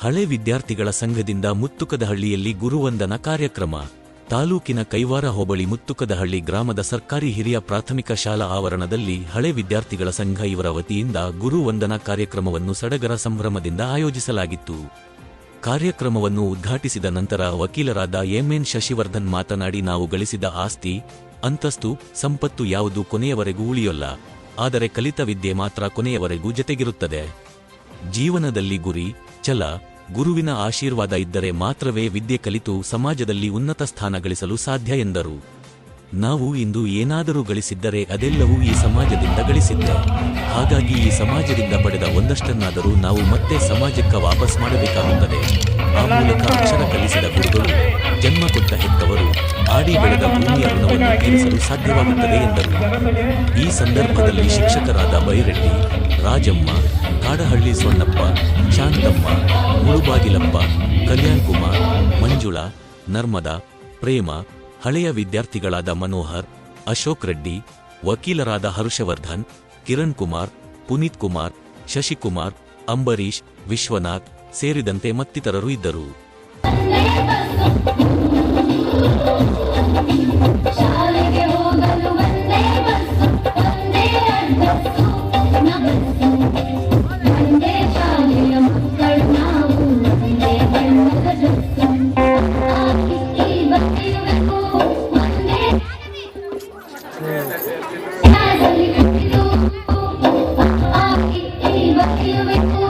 ಹಳೆ ವಿದ್ಯಾರ್ಥಿಗಳ ಸಂಘದಿಂದ ಮುತ್ತುಕದಹಳ್ಳಿಯಲ್ಲಿ ಗುರುವಂದನ ಕಾರ್ಯಕ್ರಮ. ತಾಲೂಕಿನ ಕೈವಾರ ಹೋಬಳಿ ಮುತ್ತುಕದಹಳ್ಳಿ ಗ್ರಾಮದ ಸರ್ಕಾರಿ ಹಿರಿಯ ಪ್ರಾಥಮಿಕ ಶಾಲಾ ಆವರಣದಲ್ಲಿ ಹಳೆ ವಿದ್ಯಾರ್ಥಿಗಳ ಸಂಘ ಇವರ ವತಿಯಿಂದ ಗುರುವಂದನ ಕಾರ್ಯಕ್ರಮವನ್ನು ಸಡಗರ ಸಂಭ್ರಮದಿಂದ ಆಯೋಜಿಸಲಾಗಿತ್ತು. ಕಾರ್ಯಕ್ರಮವನ್ನು ಉದ್ಘಾಟಿಸಿದ ನಂತರ ವಕೀಲರಾದ ಎಂಎನ್ ಶಶಿವರ್ಧನ್ ಮಾತನಾಡಿ, ನಾವು ಗಳಿಸಿದ ಆಸ್ತಿ, ಅಂತಸ್ತು, ಸಂಪತ್ತು ಯಾವುದು ಕೊನೆಯವರೆಗೂ ಉಳಿಯೋಲ್ಲ. ಆದರೆ ಕಲಿತ ವಿದ್ಯೆ ಮಾತ್ರ ಕೊನೆಯವರೆಗೂ ಜೊತೆಗಿರುತ್ತದೆ. ಜೀವನದಲ್ಲಿ ಗುರಿ, ಛಲ ಗುರುವಿನ ಆಶೀರ್ವಾದ ಇದ್ದರೆ ಮಾತ್ರವೇ ವಿದ್ಯೆ ಕಲಿತು ಸಮಾಜದಲ್ಲಿ ಉನ್ನತ ಸ್ಥಾನ ಗಳಿಸಲು ಸಾಧ್ಯ ಎಂದರು. ನಾವು ಇಂದು ಏನಾದರೂ ಗಳಿಸಿದ್ದರೆ ಅದೆಲ್ಲವೂ ಈ ಸಮಾಜದಿಂದ ಗಳಿಸಿದ್ದ. ಹಾಗಾಗಿ ಈ ಸಮಾಜದಿಂದ ಪಡೆದ ಒಂದಷ್ಟನ್ನಾದರೂ ನಾವು ಮತ್ತೆ ಸಮಾಜಕ್ಕೆ ವಾಪಸ್ ಮಾಡಬೇಕಾಗುತ್ತದೆ. ಆ ಮೂಲಕ ಅಕ್ಷರ ಕಲಿಸಿದ ಗುರುಗಳು, ಜನ್ಮ ಕೊಟ್ಟ ಹೆತ್ತವರು, ಆಡಿ ಬೆಳೆದ ಭೂಮಿಯ ಋಣವನ್ನು ತೀರಿಸಲು ಸಾಧ್ಯವಾಗುತ್ತದೆ ಎಂದರು. ಈ ಸಂದರ್ಭದಲ್ಲಿ ಶಿಕ್ಷಕರಾದ ಬೈರೆಡ್ಡಿ ರಾಜಮ್ಮ, ಕಾಡಹಳ್ಳಿ ಸೊಣ್ಣಪ್ಪ ಶಾಂತಮ್ಮ, ಮುಳುಬಾಗಿಲಪ್ಪ ಕಲ್ಯಾಣ್ ಕುಮಾರ್ ಮಂಜುಳಾ, ನರ್ಮದಾ, ಪ್ರೇಮ, ಹಳೆಯ ವಿದ್ಯಾರ್ಥಿಗಳಾದ ಮನೋಹರ್, ಅಶೋಕ್ ರೆಡ್ಡಿ, ವಕೀಲರಾದ ಹರ್ಷವರ್ಧನ್ ಕಿರಣ್ ಕುಮಾರ್ ಪುನೀತ್ ಕುಮಾರ್ ಶಶಿಕುಮಾರ್ ಅಂಬರೀಶ್ ವಿಶ್ವನಾಥ್ ಸೇರಿದಂತೆ ಮತ್ತಿತರರು ಇದ್ದರು. Thank you.